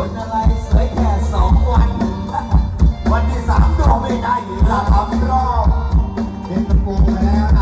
คนอะไรสวยแค่สองวัน วันที่สามดวไม่ได้เรืละทำรอบเป็นกระโกงแล้ว